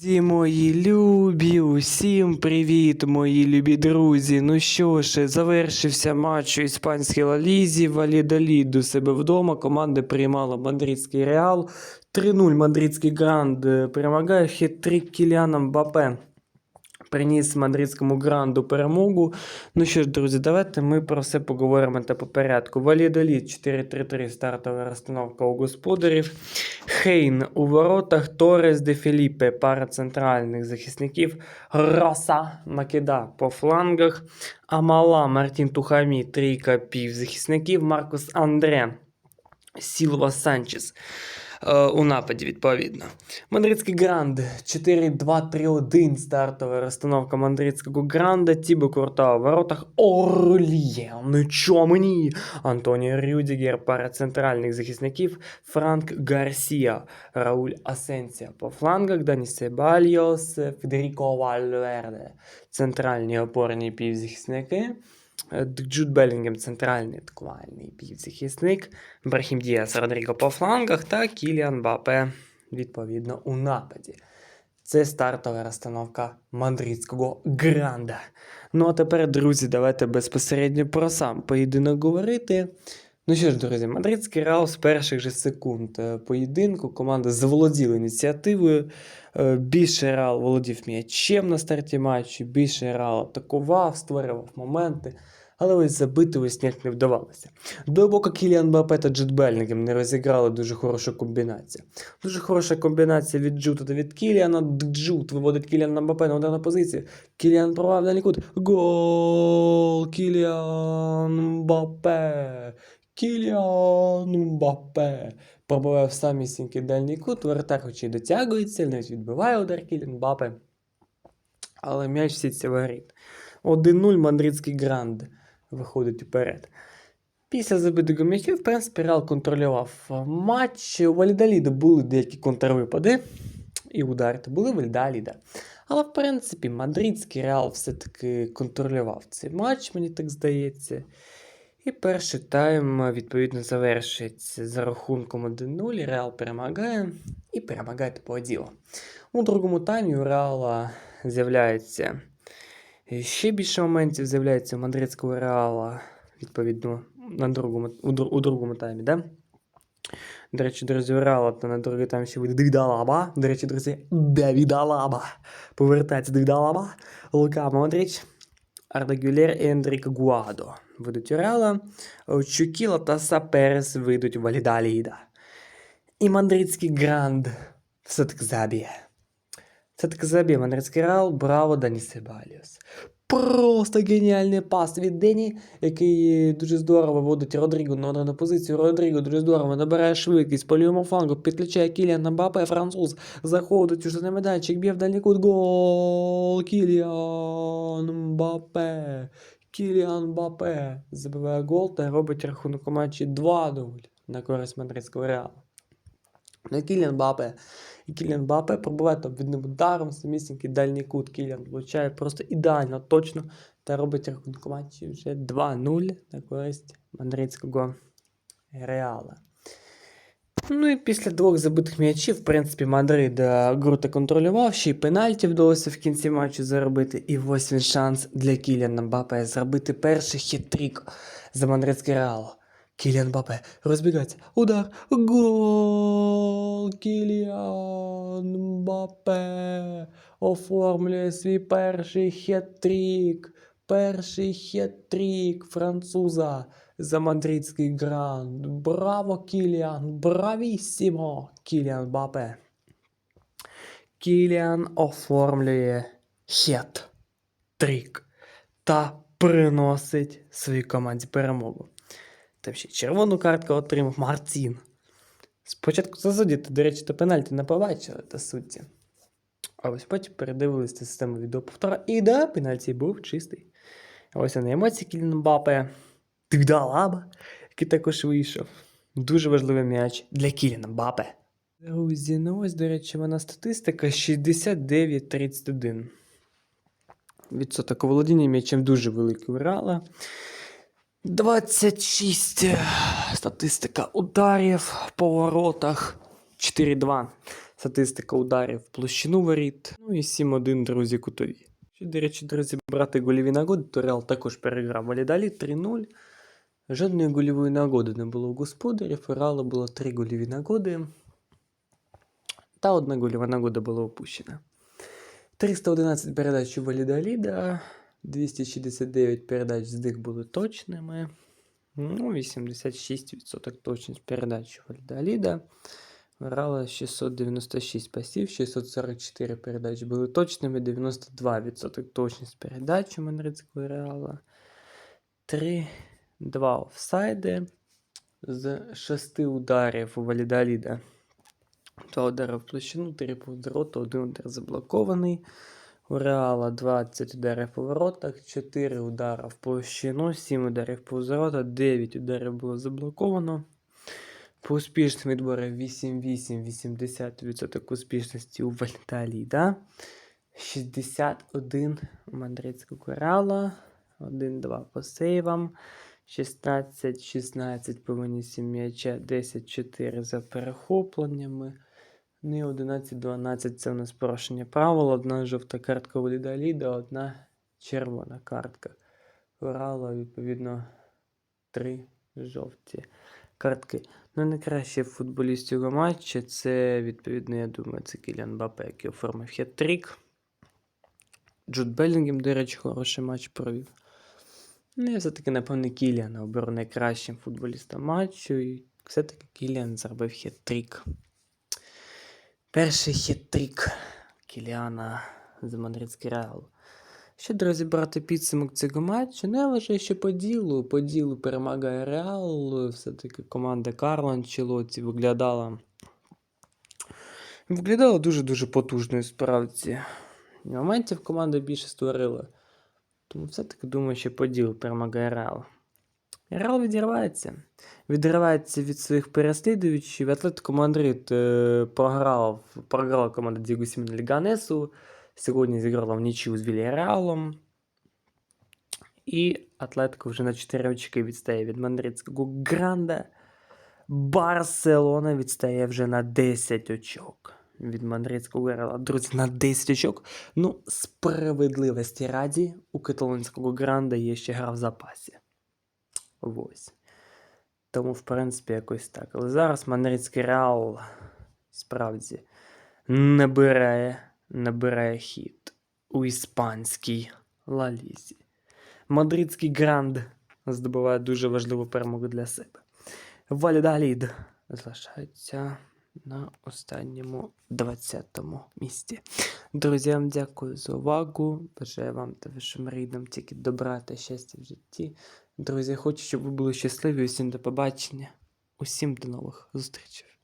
Друзі мої любі, усім привіт, мої любі друзі. Ну що ж, завершився матч у іспанській Лалізі. Валідолід у себе вдома. Команда приймала мадридський Реал. 3-0 мадридський Гранд е, перемагає хет-трик Кіліана Мбапе. Приніс мадридському гранду перемогу. Ну що ж, друзі, давайте ми про все поговоримо та по порядку. Валідолід 4-3-3 стартова розстановка у господарів. Хейн у воротах, Торес де Філіппе, пара центральних захисників, Роса Македа по флангах, Амала Мартін Тухамі, трійка півзахисників, Маркус Андре, Сілва Санчес. Е, У нападі, відповідно. Мадридський Гранд 4-2-3-1 стартова розстановка мадридського Гранда. Тібо Курта у воротах Орлє. Ну чо мені? Антоніо Рюдігер, пара центральних захисників, Франк Гарсія, Рауль Асенсія по флангах, Дані Себальйос, Федеріко Вальверде, центральні опорні півзахисники. Е, Джуд Белінгем, центральний атакувальний півзахисник, Брахім Діас, Родріго по флангах та Кіліан Бапе, відповідно, у нападі. Це стартова розстановка мадридського гранда. Ну а тепер, друзі, давайте безпосередньо про сам поєдинок говорити. Ну що ж, друзі, мадридський Реал з перших же секунд е, поєдинку команда заволоділа ініціативою. Е, Більше Реал володів м'ячем на старті матчу, більше Реал атакував, створював моменти. Але ось забити ось ніяк не вдавалося. До боку Кіліан Бапе та Джуд Белінгем не розіграли дуже хорошу комбінацію. Дуже хороша комбінація від Джута та від Кіліана. Джут виводить Кіліана Мбапе на ударну позицію. Кіліан провав дальній кут. Гол! Кіліан Мбапе! Кіліан Мбапе! Пробиває в самісінький дальній кут, вратар хоч і дотягується, навіть відбиває удар Кіліан Мбапе. Але м'яч сіться воріт. 1-0 мадридський гранд виходить вперед. Після забитого м'яча, в принципі, Реал контролював матч. У Вальдаліда були деякі контрвипади і удари то були Вальдаліда. Але, в принципі, мадридський Реал все-таки контролював цей матч, мені так здається. І перший тайм, відповідно, завершується за рахунком 1-0. Реал перемагає і перемагає по ділу. У другому таймі у Реала з'являється ще більше моментів з'являється у мадридського Реала, відповідно, на другому, у, у другому таймі, да? До речі, друзі, у Реала та на другий тайм ще буде Давіда Лаба. До речі, друзі, Давіда Лаба. Повертається Давіда Лаба, Лука Модрич, Арда Гюлер і Ендріка Гуадо. Ведуть у Реала. Чукіла та Саперес вийдуть у Валідаліда. І мадридський Гранд все-таки заб'є. Все-таки заб'є мадридський Реал, браво Дані Себаліос. Просто геніальний пас від Дені, який дуже здорово вводить Родріго на ударну позицію. Родріго дуже здорово набирає швидкість по лівому флангу, підключає Кіліан Мбапе, француз, заходить уже на майданчик, б'є в дальній кут. Гол! Кіліан Мбапе. Кіліан Бапе забиває гол та робить рахунок у матчі 2-0 на користь мадридського Реалу. На Кіліан Бапе. І Кіліан Бапе пробиває там відним ударом, самісінький дальній кут. Кіліан влучає просто ідеально, точно. Та робить рахунок матчі вже 2-0 на користь мадридського Реала. Ну і після двох забитих м'ячів, в принципі, Мадрид е, гру та контролював, ще й пенальті вдалося в кінці матчу заробити. І ось він шанс для Кіліана Мбапе зробити перший хет-трик за мадридський Реал. Кіліан Мбапе розбігається. Удар. Гол! Кіліан Мбапе оформлює свій перший хет-трик. Перший хет-трик француза за мадридський гранд. Браво, Кіліан! Бравісімо! Кіліан Мбапе. Кіліан оформлює хет-трик та приносить своїй команді перемогу. Там ще червону картку отримав Мартін. Спочатку засудити, до речі, то пенальті не побачили та судді. А ось потім передивилися систему відеоповтора. І да, пенальті був чистий. Ось вони емоції Кілін Мбапе. Тигдалаба, який також вийшов. Дуже важливий м'яч для Кіліна Мбапе. Друзі, ну ось, до речі, вона статистика 69-31. Відсоток володіння м'ячем дуже великий у Реала. 26 е, статистика ударів по воротах. 4-2. Статистика ударів в площину воріт. Ну і 7-1, друзі, кутові. Що, до речі, друзі, брати гольові нагоди, то Реал також переграв Валідалі 3-0. Жодної гольової нагоди не було у господарів. У Реала було 3 гольові нагоди. Та одна гольова нагода була опущена. 311 передач у Валідаліда, 269 передач з них були точними. Ну, 86% точність передач у Валідаліда. Грала 696 пасів, 644 передачі були точними, 92% точність передач у Мадридського Реала. 3, 2 офсайди з 6 ударів у Валідаліда. Два удари в площину, 3 поворота, один удар заблокований. У Реала 20 ударів по воротах, 4 удара в площину, 7 ударів по ворота, 9 ударів було заблоковано. По успішним відборам 8-8-80% успішності у Вальталіда. 61 у Мадридського Реала. 1-2 по сейвам. 16-16 по винісі м'яча, 10-4 за перехопленнями. Ну і 11-12 це у нас порушення правил. Одна жовта картка у Лідаліда, одна червона картка. Урала, відповідно, три жовті картки. Ну, найкращий футболіст цього матча це, відповідно, я думаю, це Кіліан Бапе, який оформив хет-трик. Джуд Белінгем, до речі, хороший матч провів. Ну, і все-таки, напевно, Кіліан оберу найкращим футболістом матчу. І все-таки Кіліан зробив хет-трик. Перший хет-трик Кіліана з Мадридський Реал. Що, друзі, брати підсумок цього матчу? Ну, я вважаю, що по ділу, по ділу перемагає Реал. Все-таки команда Карло Анчелоті виглядала. Виглядала дуже-дуже потужною справді. Моментів команда більше створила. Тому все-таки думаю, що по ділу перемагає Реал. Реал відірвається. Відривається від своїх переслідувачів. Атлетико Мадрид е, програв, програла команда Діго Сімена Ліганесу. Сьогодні зіграла в нічию з Вільяреалом. І Атлетико вже на 4 очки відстає від Мадридського Гранда. Барселона відстає вже на 10 очок від Мадридського Реала. Друзі, на 10 очок. Ну, справедливості раді, у каталонського Гранда є ще гра в запасі. Ось. Тому, в принципі, якось так. Але зараз Мадридський Реал справді набирає, набирає хід у іспанській Лалізі. Мадридський Гранд здобуває дуже важливу перемогу для себе. Валідалід залишається на останньому 20-му місці. Друзі, вам дякую за увагу. Бажаю вам та вашим рідним тільки добра та щастя в житті. Друзі, хочу, щоб ви були щасливі. Усім до побачення. Усім до нових зустрічей.